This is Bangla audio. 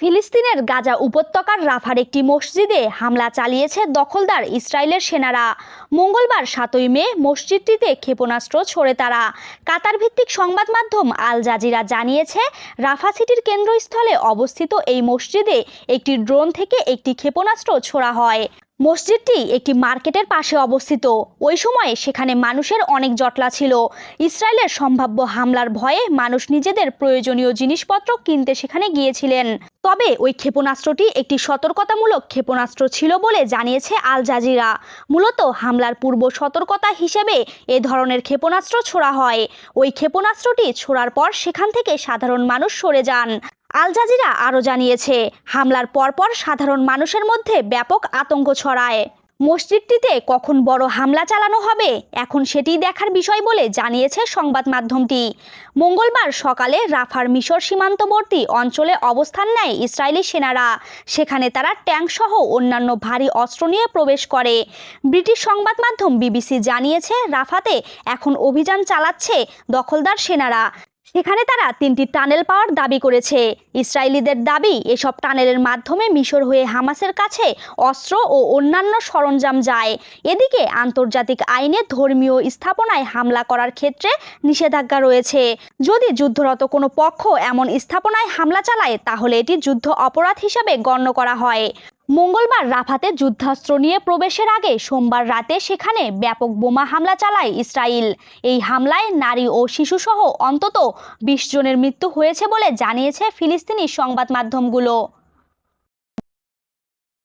ফিলিস্তিনের গাজা উপত্যকার রাফার একটি মসজিদে হামলা চালিয়েছে দখলদার ইসরায়েলের সেনারা। মঙ্গলবার সাতই মে মসজিদটিতে ক্ষেপণাস্ত্র ছোড়ে তারা। কাতার ভিত্তিক সংবাদ মাধ্যম আল জাজিরা জানিয়েছে, রাফা সিটির কেন্দ্রস্থলে অবস্থিত এই মসজিদে একটি ড্রোন থেকে একটি ক্ষেপণাস্ত্র ছোড়া হয়। মসজিদটি একটি মার্কেটের পাশে অবস্থিত। ওই সময়ে সেখানে মানুষের অনেক জটলা ছিল। ইসরায়েলের সম্ভাব্য হামলার ভয়ে মানুষ নিজেদের প্রয়োজনীয় জিনিসপত্র কিনতে সেখানে গিয়েছিলেন। তবে ওই ক্ষেপণাস্ত্রটি একটি সতর্কতামূলক ক্ষেপণাস্ত্র ছিল বলে জানিয়েছে আল জাজিরা। মূলত হামলার পূর্ব সতর্কতা হিসেবে এ ধরনের ক্ষেপণাস্ত্র ছোড়া হয়। ওই ক্ষেপণাস্ত্রটি ছোড়ার পর সেখান থেকে সাধারণ মানুষ সরে যান। আল জাজিরা আরও জানিয়েছে, হামলার পরপর সাধারণ মানুষের মধ্যে ব্যাপক আতঙ্ক ছড়ায়। মসজিদটিতে কখন বড় হামলা চালানো হবে, এখন সেটি দেখার বিষয় বলে জানিয়েছে সংবাদ মাধ্যমটি। মঙ্গলবার সকালে রাফার মিশর সীমান্তবর্তী অঞ্চলে অবস্থান নেয় ইসরায়েলি সেনারা। সেখানে তারা ট্যাঙ্কসহ অন্যান্য ভারী অস্ত্র নিয়ে প্রবেশ করে। ব্রিটিশ সংবাদ মাধ্যম বিবিসি জানিয়েছে, রাফাতে এখন অভিযান চালাচ্ছে দখলদার সেনারা। সেখানে তারা তিনটি টানেল পাওয়ার দাবি করেছে। ইসরায়েলিদের দাবি, এসব টানেলের মাধ্যমে মিশর হয়ে হামাসের কাছে অস্ত্র ও অন্যান্য সরঞ্জাম যায়। এদিকে আন্তর্জাতিক আইনে ধর্মীয় স্থাপনায় হামলা করার ক্ষেত্রে নিষেধাজ্ঞা রয়েছে। যদি যুদ্ধরত কোনো পক্ষ এমন স্থাপনায় হামলা চালায়, তাহলে এটি যুদ্ধ অপরাধ হিসাবে গণ্য করা হয়। মঙ্গলবার রাফাতে যুদ্ধাস্ত্র নিয়ে প্রবেশের আগে সোমবার রাতে সেখানে ব্যাপক বোমা হামলা চালায় ইসরায়েল এই হামলায় নারী ও শিশুসহ অন্তত বিশ জনের মৃত্যু হয়েছে বলে জানিয়েছে ফিলিস্তিনি সংবাদ মাধ্যমগুলো।